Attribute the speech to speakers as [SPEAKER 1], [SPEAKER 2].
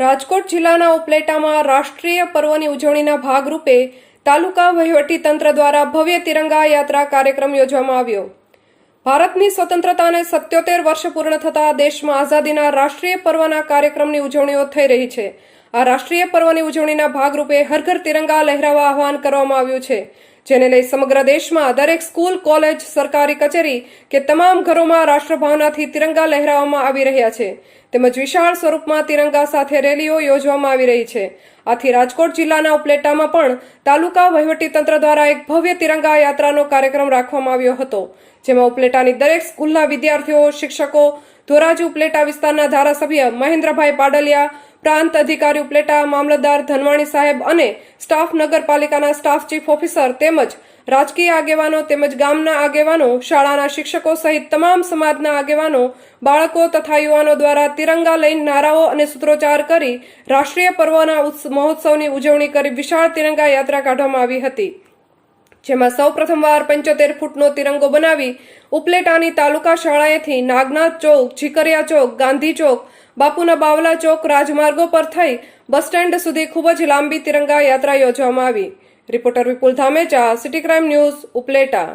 [SPEAKER 1] રાજકોટ જિલ્લાના ઉપલેટામાં રાષ્ટ્રીય પર્વની ઉજવણીના ભાગરૂપે તાલુકા તંત્ર દ્વારા ભવ્ય તિરંગા યાત્રા કાર્યક્રમ યોજવામાં આવ્યો. ભારતની સ્વતંત્રતાને સત્યોતેર વર્ષ પૂર્ણ થતા દેશમાં આઝાદીના રાષ્ટ્રીય પર્વના કાર્યક્રમની ઉજવણીઓ થઈ રહી છે. આ રાષ્ટ્રીય પર્વની ઉજવણીના ભાગરૂપે હર ઘર તિરંગા લહેરાવા આહવાન કરવામાં આવ્યું છે. જેને લઈ સમગ્ર દેશમાં દરેક સ્કૂલ, કોલેજ, સરકારી કચેરી કે તમામ ઘરોમાં રાષ્ટ્રભાવનાથી તિરંગા લહેરાવવામાં આવી રહ્યા છે. તેમજ વિશાળ સ્વરૂપમાં તિરંગા સાથે રેલીઓ યોજવામાં આવી રહી છે. આથી રાજકોટ જિલ્લાના ઉપલેટામાં પણ તાલુકા વહીવટીતંત્ર દ્વારા એક ભવ્ય તિરંગા યાત્રાનો કાર્યક્રમ રાખવામાં આવ્યો હતો, જેમાં ઉપલેટાની દરેક સ્કૂલના વિદ્યાર્થીઓ, શિક્ષકો ધોરાજી ઉપલેટા વિસ્તારના ધારાસભ્ય મહેન્દ્રભાઈ પાડલિયા, પ્રાંત અધિકારી ઉપલેટા મામલતદાર ધનવાણી સાહેબ અને સ્ટાફ નગરપાલિકાના સ્ટાફ ચીફ ઓફિસર તેમજ રાજકીય આગેવાનો તેમજ ગામના આગેવાનો, શાળાના શિક્ષકો સહિત તમામ સમાજના આગેવાનો, બાળકો તથા યુવાનો દ્વારા તિરંગા લઈને નારાઓ અને સૂત્રોચ્ચાર કરી રાષ્ટ્રીય પર્વના મહોત્સવની ઉજવણી કરી વિશાળ તિરંગા યાત્રા કાઢવામાં આવી હતી. જેમાં સૌ પ્રથમવાર પંચોતેર ફૂટનો તિરંગો બનાવી ઉપલેટાની તાલુકા શાળાએથી નાગનાથ ચોક, ઝીકરિયા ચોક, ગાંધી ચોક, બાપુના બાવલા ચોક રાજમાર્ગો પર થઈ બસ સ્ટેન્ડ સુધી ખૂબ જ લાંબી તિરંગા યાત્રા યોજવામાં આવી. Reporter Vipul Dhamecha, city crime news, Upleta.